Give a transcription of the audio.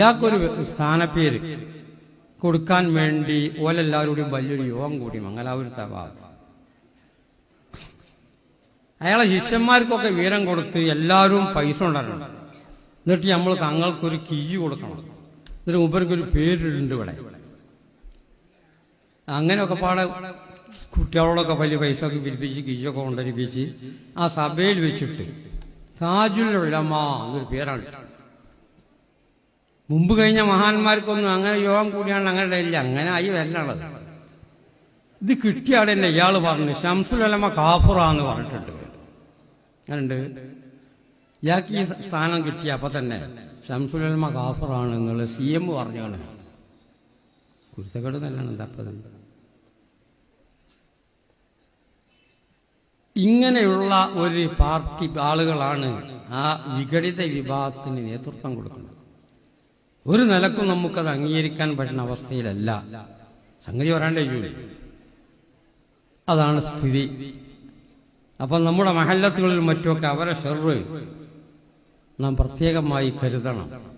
ഇയാൾക്കൊരു സ്ഥാനപ്പേര് കൊടുക്കാൻ വേണ്ടി ഓലെല്ലാവരോടും വലിയൊരു യോഗം കൂടി മംഗലാപുരത്തെ ഭാഗത്ത്. അയാളെ ശിഷ്യന്മാർക്കൊക്കെ വീരം കൊടുത്ത് എല്ലാവരും പൈസ ഉണ്ടാക്കണം എന്നിട്ട് നമ്മൾ തങ്ങൾക്കൊരു കിഴി കൊടുക്കണം. എന്നിട്ട് മുമ്പർക്കൊരു പേരിടുന്നുണ്ട് ഇവിടെ. അങ്ങനെയൊക്കെ പാടെ കുട്ടികളോടൊക്കെ വലിയ പൈസ ഒക്കെ പിരിപ്പിച്ച് കിഴിയൊക്കെ കൊണ്ടരിപ്പിച്ച് ആ സഭയിൽ വെച്ചിട്ട് താജുൽ എന്നൊരു പേരാണ്. മുമ്പ് കഴിഞ്ഞ മഹാന്മാർക്കൊന്നും അങ്ങനെ യോഗം കൂടിയാണ് അങ്ങനെ ഇല്ല അങ്ങനെ ആയി വരണുള്ളത്. ഇത് കിട്ടിയാടെ തന്നെ ഇയാൾ പറഞ്ഞു ശംസുലമ കാഫുറാന്ന് പറഞ്ഞിട്ടുണ്ട്. അങ്ങനുണ്ട് ഇയാൾക്ക് ഈ സ്ഥാനം കിട്ടിയ അപ്പൊ തന്നെ ശംസുലമ കാഫുറാണ് എന്നുള്ളത് സി എം പറഞ്ഞാണ്. കുരുത്തക്കേട് തന്നെയാണ് തന്നെ. ഇങ്ങനെയുള്ള ഒരു പാർട്ടി ആളുകളാണ് ആ വിഘടിത വിഭാഗത്തിന് നേതൃത്വം കൊടുക്കുന്നത്. ഒരു നിലക്കും നമുക്കത് അംഗീകരിക്കാൻ പറ്റുന്ന അവസ്ഥയിലല്ല. സംഗതി പറയാണ്ടേ ജോലി. അതാണ് സ്ഥിതി. അപ്പൊ നമ്മുടെ മഹല്ലത്തുകളിൽ മറ്റുമൊക്കെ അവരെ ഷെറ് നാം പ്രത്യേകമായി കരുതണം.